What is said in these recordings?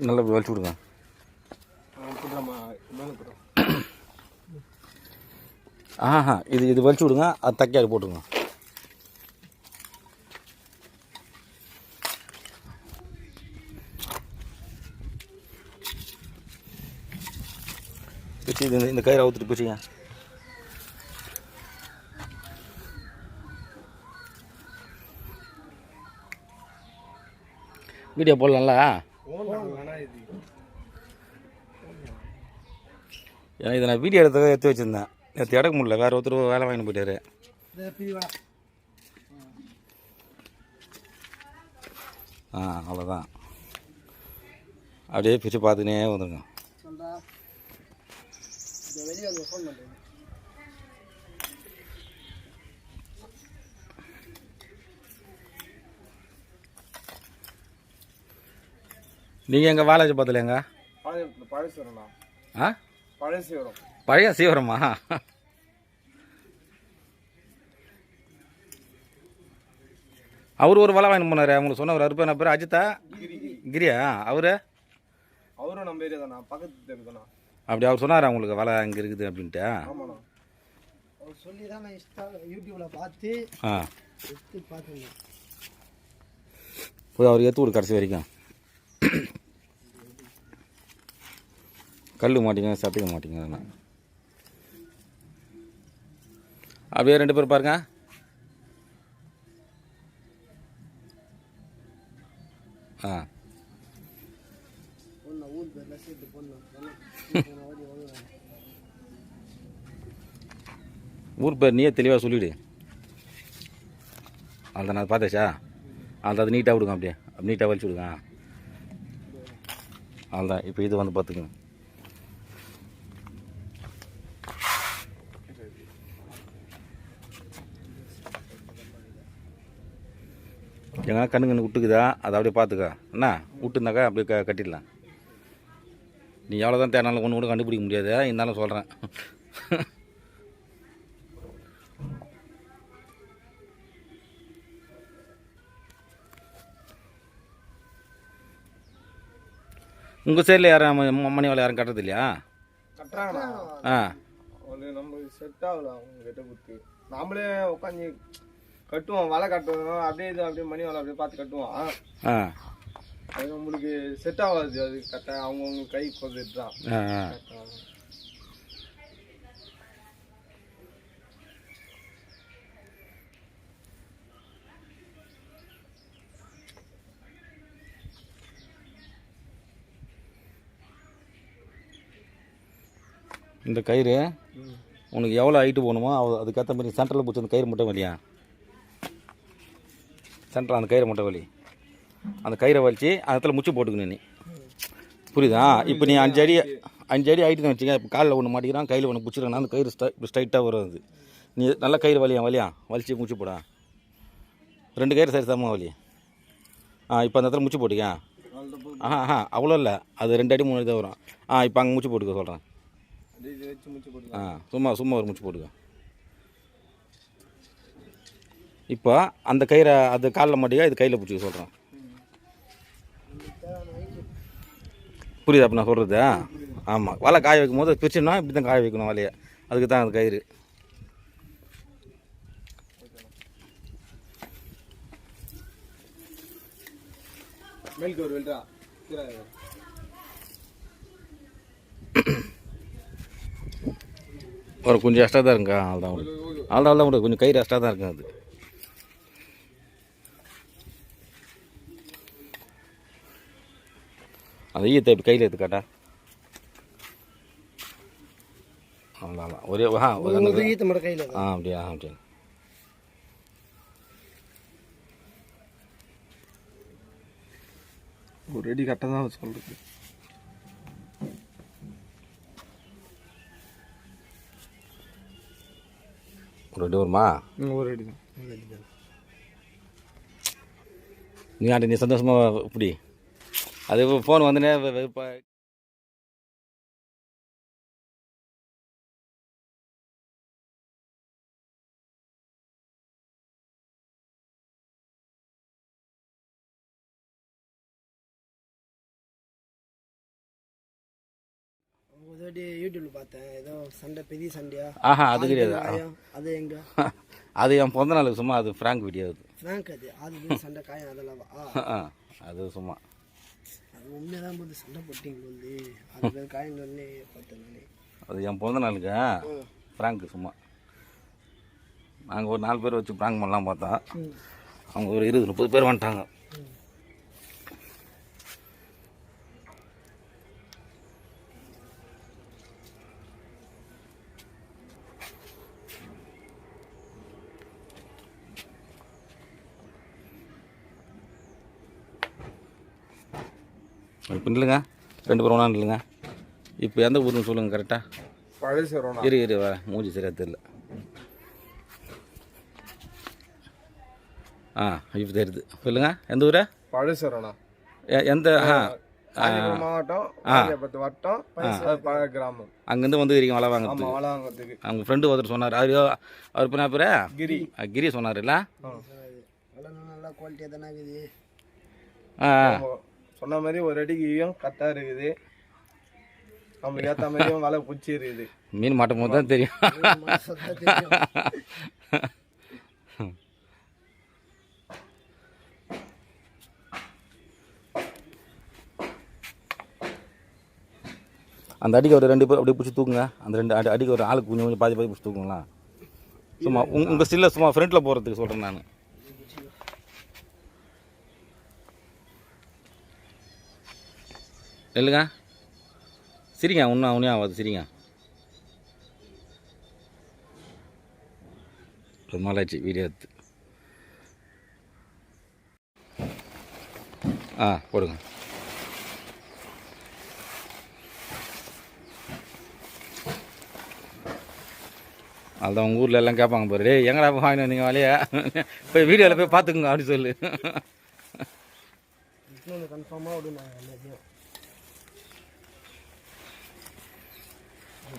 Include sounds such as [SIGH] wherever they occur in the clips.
நல்லா வலிச்சு விடுங்க ஆஹா இது இது வலிச்சு விடுங்க அது தக்காளி போட்டுருங்க பிச்சு இது இந்த கயிறு அவுத்துட்டு பிச்சுங்க. வீடியோ போடலாம்ல? வேணா ஏன்னா இதை நான் வீடியோ எடுத்து எடுத்து வச்சுருந்தேன். நேற்று எடுக்க முடியல வேறு ஒருத்தர் வேலை வாங்கிட்டு போயிட்டாரு. ஆ அவ்வளோதான் அப்படியே பிரித்து பார்த்துக்கினே வந்துருங்க சொல்றா இந்த வெளியே வந்து ஃபோன் பண்ணுறேன் நீங்கள் எங்கள் வாலேஜ் பார்த்தலையாங்க பழைய பழசு வரும்ண்ணா ஆ? பழைய சீவரமா? அவர் ஒரு வலை வாங்கி போனார் உங்களுக்கு சொன்னவர். அவர் பேர் பேர்? அஜித்தா? கிரியா. அவரு? அவரும் நம்ம ஏரியா தானா பக்கத்து தெரு தானா அப்படி அவர் சொன்னார் உங்களுக்கு வலை அங்கே இருக்குது அப்படின்ட்டு? அவர் சொல்லி தான் நான் இன்ஸ்டா பார்த்து ஆ. எடுத்து பார்த்துருந்தேன் போய் அவர் ஏற்று விடு கடைசி வரைக்கும். [CLEARS THROAT] கல் மாட்டிங்க சாப்பிட மாட்டிங்க அதெல்லாம் அப்படியே ரெண்டு பேர் பாருங்க. ஆ. ஊர் பேர் நீயே தெளிவாக சொல்லிவிடு அந்த நான் பார்த்தாச்சா? அந்த அது நீட்டாக விடுங்க அப்படியே. நீட்டாக வலிச்சு விடுங்க அவ்வளோதான் இப்போ இது வந்து பார்த்துக்குங்க ஏன்னா கண்ணு கண்ணு விட்டுக்குதா அதை அப்படியே பார்த்துக்க என்ன விட்டுருந்தாக்கா அப்படியே க கட்டிடலாம். நீ எவ்வளோ தான் தேனாலும் ஒன்று கூட கண்டுபிடிக்க முடியாது. இருந்தாலும் சொல்கிறேன் உங்கள் சைடில் யாரும் மணி வேலை யாரும் கட்டுறது இல்லையா? ஆ. நம்மளுக்கு செட் ஆகல அவங்க கிட்ட கொடுத்து. நாமளே உட்காந்து கட்டுவோம் வலை கட்டுவோம் அப்படியே இது அப்படியே மணி வலை அப்படியே பார்த்து கட்டுவோம். அது நம்மளுக்கு செட் ஆகாது அது கட்ட அவங்கவுங்க கை கொஞ்சம் தான் இந்த கயிறு உனக்கு எவ்வளோ ஹைட்டு போகணுமோ அதுக்கேற்ற மாதிரி சென்டரில் பிடிச்ச அந்த கயிறு மட்டும் வலியா சென்டரில் அந்த கயிறை மட்டும் வலி அந்த கயிறை வலிச்சு அந்த இடத்துல முச்சு போட்டுக்கணும் நீ. புரியுதா? இப்போ நீ அஞ்சு அடி அஞ்சு அடி ஹைட்டுன்னு வச்சுக்க இப்போ காலில் ஒன்று மாட்டிக்கிறான் கையில் ஒன்று பிடிச்சிருக்கா அந்த கயிறு ஸ்டை ஸ்ட்ரைட்டாக வரும் அது நீ நல்லா கயிறு வலியா வலியா? வலிச்சு முச்சு போடா. ரெண்டு கயிறு சரி சமமாக வலி. ஆ இப்போ அந்த இடத்துல முச்சு போட்டுக்க. ஆஹா ஆஹா அவ்வளோ இல்லை. அது ரெண்டு அடி மூணு அடி தான் வரும். ஆ இப்போ அங்கே முச்சு போட்டுக்க சொல்கிறேன் ஆ சும்மா சும்மா ஒரு முச்சு போட்டுக்க. இப்போ அந்த கயிறை அது காலில் மாட்டிக்க இது கையில் பிடிச்சிக்க சொல்கிறேன் புரியுதா அப்போ நான் சொல்கிறது ஆமாம் வலை காய வைக்கும் போது பிரிச்சுன்னா இப்படி தான் காய வைக்கணும் வலையை. அதுக்கு தான் அந்த கயிறு. மேல்க்கு ஒரு வெல்டா ஒரு கொஞ்சம் எக்ஸ்ட்ரா தான் இருக்குங்க அவ்வளோதான் அவ்வளோதான் தான் விடு கொஞ்சம் கயிறு எக்ஸ்ட்ரா தான் இருக்கும் அது. அந்த ஈயத்தை இப்படி கையில் எடுத்து காட்டா அவ்வளோதான் ஒரே ஆ ஒரு உங்களுக்கு மட்டும் கையில் ஆ அப்படியா ஆ அப்படியா. ஒரு அடி கரெக்டாக தான் சொல்கிறது ஒரு வருமா ஒரு அடி தான் நீ ஆண்டி நீ சந்தோஷமாக இப்படி அது ஃபோன் வந்துனே ஆஹா அது கிடையாது. அது எங்க? [LAUGHS] அது என் பிறந்த நாளுக்கு சும்மா அது ஃப்ராங்க் வீடியோ அது. ஃப்ராங்க் அது. சண்டை காயம் அதெல்லாம் [LAUGHS] அது சும்மா. அது உண்மையாக போது சண்டை போட்டிங்க வந்து அது காயம் பார்த்தேன் அது என் பிறந்த நாளுக்கு ஃப்ராங்க் சும்மா. நாங்கள் ஒரு நாலு பேர் வச்சு ப்ராங்க் பண்ணலாம் பார்த்தா அவங்க ஒரு இருபது முப்பது பேர் வந்துட்டாங்க. இப்போ இல்லைங்க ரெண்டு பேரும் ஒன்றா இல்லைங்க இப்போ எந்த ஊருன்னு சொல்லுங்கள் கரெக்டாக பழசரோனா இரு இரு வரேன் மூஞ்சி சரியாக தெரியல. ஆ இப்போ தெரியுது. சொல்லுங்க. எந்த ஊரா? பழசரோனா எ- எந்த ஆ மாவட்டம் வட்டம் கிராமம். அங்கேருந்து வந்து இருக்கீங்க வள வாங்க ஆமா வளாகத்துக்கு அவங்க ஃப்ரெண்டு ஒருத்தர் சொன்னார். அவர் அவர் பேர் என்ன பேர்? கிரி. கிரி ஆ. ஆமா. சொன்ன மாதிரி ஒரு அடிக்கையும் கரெக்டாக இருக்குது. நம்மளுக்கு ஏற்ற மாதிரியும் வலை பிடிச்சி இருக்குது. மீன் மாட்டும் போது தான் தெரியும். அந்த அடிக்கு ஒரு ரெண்டு பேர் அப்படியே பிடிச்சி தூக்குங்க. அந்த ரெண்டு அடி அடிக்கு ஒரு ஆளுக்கு கொஞ்சம் கொஞ்சம் பாதி பாதி பிடிச்சி தூக்குங்களா? சும்மா உங்க உங்கள் ஸ்டில்ல சும்மா ஃப்ரண்ட்டில் போகிறதுக்கு சொல்கிறேன் நான். இல்லைங்க சரிங்க ஒன்றும் ஒன்றும் ஆகாது சரிங்க. ரொம்ப நாளாச்சு வீடியோ எடுத்து. ஆ போடுங்க. அதுதான் உங்கள் ஊரில் எல்லாம் கேட்பாங்க பாரு. டே எங்கடா போய் வாங்கிட்டு வந்தீங்க வலைய? போய் வீடியோவில் போய் பார்த்துக்குங்க அப்படின்னு சொல்லு. கன்ஃபார்மாக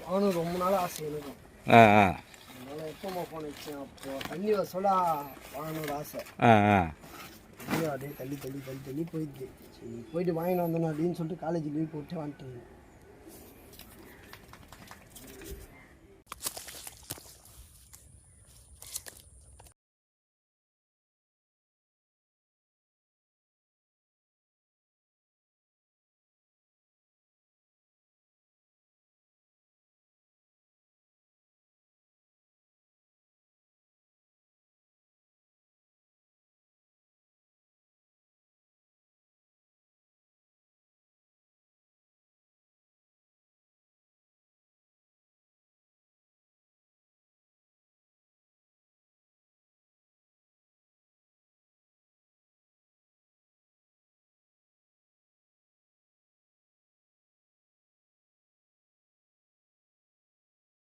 அவனும் ரொம்ப நாள் ஆசை எனக்கும் ஆ ஆ. அதனால் எப்போம்மா ஃபோன் வச்சேன் அப்போ தண்ணி வசோட வாங்கணும்னு ஆசை. ஆ ஆ. அப்படியே தள்ளி தள்ளி தள்ளி தள்ளி போயிடுது சரி போயிட்டு வாங்கிட்டு வந்தோம் அப்படின்னு சொல்லிட்டு காலேஜ் லீவ் போட்டு வந்துட்டேன்.